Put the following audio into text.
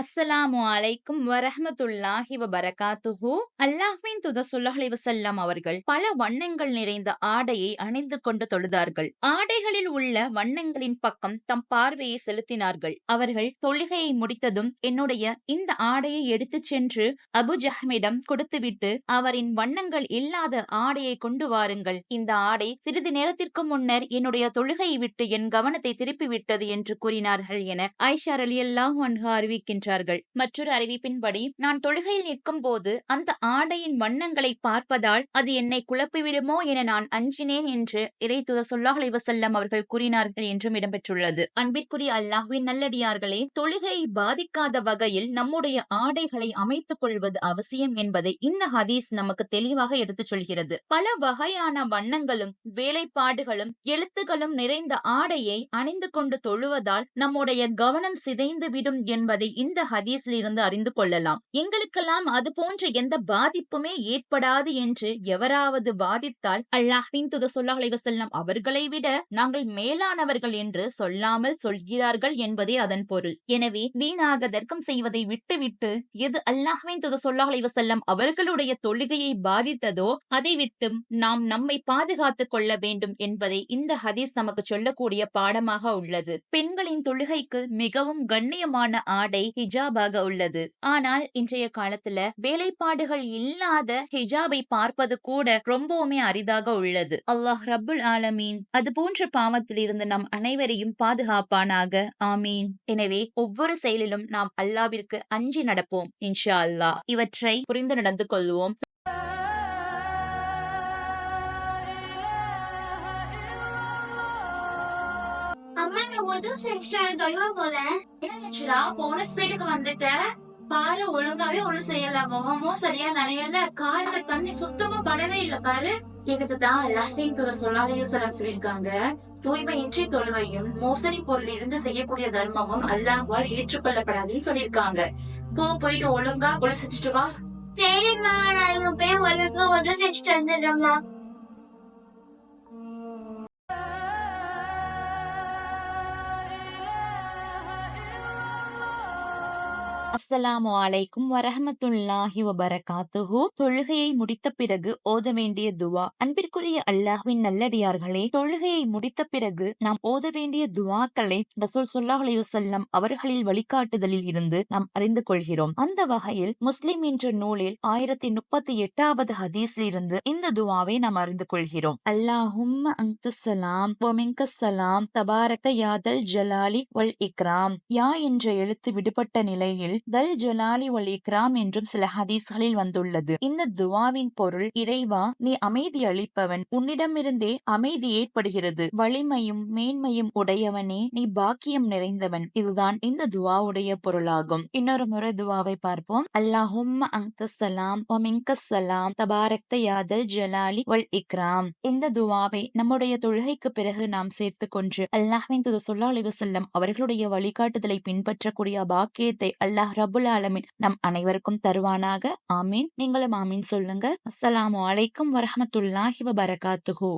அஸ்ஸலாமு அலைக்கும் வரஹமத்துல்லாஹி வபரகாத்துஹு. அல்லாஹ்வின் துத சுல்லஹலி வசல்லாம் அவர்கள் பல வண்ணங்கள் நிறைந்த ஆடையை அணிந்து கொண்டு தொழுதார்கள். ஆடைகளில் உள்ள வண்ணங்களின் பக்கம் தம் பார்வையை செலுத்தினார்கள். அவர்கள் தொழுகையை முடித்ததும் என்னுடைய இந்த ஆடையை எடுத்துச் சென்று அபு ஜஹ்மிடம் கொடுத்துவிட்டு அவரின் வண்ணங்கள் இல்லாத ஆடையை கொண்டு வாருங்கள். இந்த ஆடை சிறிது நேரத்திற்கு முன்னர் என்னுடைய தொழுகையை விட்டு என் கவனத்தை திருப்பிவிட்டது என்று கூறினார்கள் என ஐஷா ரலியல்லாஹு அன்ஹா அறிவிக்கின்றார்கள் மற்றொரு அறிவிப்பின்படி நான் தொழுகையில் நிற்கும் போது அந்த ஆடையின் வண்ணங்களை பார்ப்பதால் அது என்னை குழப்பிவிடுமோ என நான் அஞ்சினேன் என்று இறை தூதர் ஸல்லல்லாஹு அலைஹி அவர்கள் கூறினார்கள் என்றும் இடம்பெற்றுள்ளது. அன்பிற்குரிய அல்லாஹ்வின் நல்லடியார்களே தொழுகையை பாதிக்காத வகையில் நம்முடைய ஆடைகளை அமைத்துக் கொள்வது அவசியம் என்பதை இந்த ஹதீஸ் நமக்கு தெளிவாக எடுத்துச் சொல்கிறது. பல வகையான வண்ணங்களும் வேலைப்பாடுகளும் எழுத்துகளும் நிறைந்த ஆடையை அணிந்து கொண்டு தொழுவதால் நம்முடைய கவனம் சிதைந்து விடும் என்பதை இந்த இந்த ஹதீஸ்ல இருந்து அறிந்து கொள்ளலாம்? எங்களுக்கெல்லாம் அது போன்ற எந்த பாதிப்புமே ஏற்படாது என்று எவராவது வாதித்தால் அல்லாஹின் துத சொல்லாஹலை செல்லம் அவர்களை விட நாங்கள் மேலானவர்கள் என்று சொல்லாமல் சொல்கிறார்கள் என்பதே அதன் பொருள். எனவே வீணாக தர்க்கம் செய்வதை விட்டுவிட்டு எது அல்லாஹின் துத சொல்லாஹலை வசல்லம் அவர்களுடைய தொழுகையை பாதித்ததோ அதை விட்டும் நாம் நம்மை பாதுகாத்துக் கொள்ள வேண்டும் என்பதை இந்த ஹதீஸ் நமக்கு சொல்லக்கூடிய பாடமாக உள்ளது. பெண்களின் தொழுகைக்கு மிகவும் கண்ணியமான ஆடை ஹிஜாபாக உள்ளது. ஆனால் இன்றைய காலத்துல வேலைப்பாடுகள் இல்லாத ஹிஜாபை பார்ப்பது கூட ரொம்பவுமே அரிதாக உள்ளது. அல்லாஹ் ரபுல் ஆலமீன். அது போன்ற பாவத்தில் இருந்து நம் அனைவரையும் பாதுகாப்பானாக. ஆமீன். எனவே ஒவ்வொரு செயலிலும் நாம் அல்லாவிற்கு அஞ்சி நடப்போம் இன்ஷா அல்லாஹ். இவற்றை புரிந்து நடந்து கொள்வோம். அம்மா நான் செக்ஷன் தொழுவ போறேன் என்னச்சுடா போன ஸ்பீடுக்கு வந்துட்டேன் பாரு ஒழுங்காவே ஒண்ணும் செய்யல முகமும் சரியா நனையல கார்ல தண்ணி சுத்தமா படவே இல்ல பாரு இதுக்குதான் எல்லாத்தையும் துற சொல்லாலே சலம் சொல்லியிருக்காங்க தூய்மையின்றி தொழுவையும் மோசடி பொருள் இருந்து செய்யக்கூடிய தர்மமும் அல்லாஹ்வால் ஏற்றுக்கொள்ளப்படாதுன்னு சொல்லியிருக்காங்க போ போயிட்டு ஒழுங்கா குளிச்சுட்டு வா. சரிம்மா நான் இங்க போய் ஒழுங்கா ஒரு செக்ஷன் வந்துடுறேம்மா. அஸ்ஸலாமு அலைக்கும் வரஹமத்துல்லாஹி வபரகாத்துஹு. தொழுகையை முடித்த பிறகு ஓத வேண்டிய துவா. அன்பிற்குரிய அல்லாஹ்வின் நல்லடியார்களே தொழுகையை முடித்த பிறகு நாம் ஓத வேண்டிய துவாக்களை ரசூல் ஸல்லல்லாஹு அலைஹி அவர்களில் வழிகாட்டுதலில் இருந்து நாம் அறிந்து கொள்கிறோம். அந்த வகையில் முஸ்லிம் என்ற நூலில் ஆயிரத்தி முப்பத்தி எட்டாவது ஹதீஸில் இருந்து இந்த துவாவை நாம் அறிந்து கொள்கிறோம். அல்லாஹும் அன்துசலாம் சலாம் தபாரக யாதல் ஜலாலி வல் இக்ராம். யா என்ற எழுத்து விடுபட்ட நிலையில் தல் ஜலாலி ஒல் இக்ராம் என்றும் சில ஹதீஸ்களில் வந்துள்ளது. இந்த துவாவின் பொருள் இறைவா நீ அமைதி அளிப்பவன். உன்னிடமிருந்தே அமைதி ஏற்படுகிறது. வலிமையும் மேன்மையும் உடையவனே நீ பாக்கியம் நிறைந்தவன். இதுதான் இந்த துவாவுடைய பொருளாகும். இன்னொரு முறை துவாவை பார்ப்போம். அல்லாஹும் அங்தலாம் ஒமிங்கஸ்ஸலாம் தபாரக்த யாதல் ஜலாலி வல் இக்ராம். இந்த துவாவை நம்முடைய தொழுகைக்கு பிறகு நாம் சேர்த்து கொன்று அல்லாஹின் துது சொல்லா அலிவசல்லம் அவர்களுடைய வழிகாட்டுதலை பின்பற்றக்கூடிய பாக்கியத்தை அல்லாஹ் ரபுல் ஆலமின் நம் அனைவருக்கும் தருவானாக. ஆமீன். நீங்களும் ஆமீன் சொல்லுங்க. அஸ்ஸலாமு அலைக்கும் வரஹமத்துல்லாஹி வபரகாத்துஹு.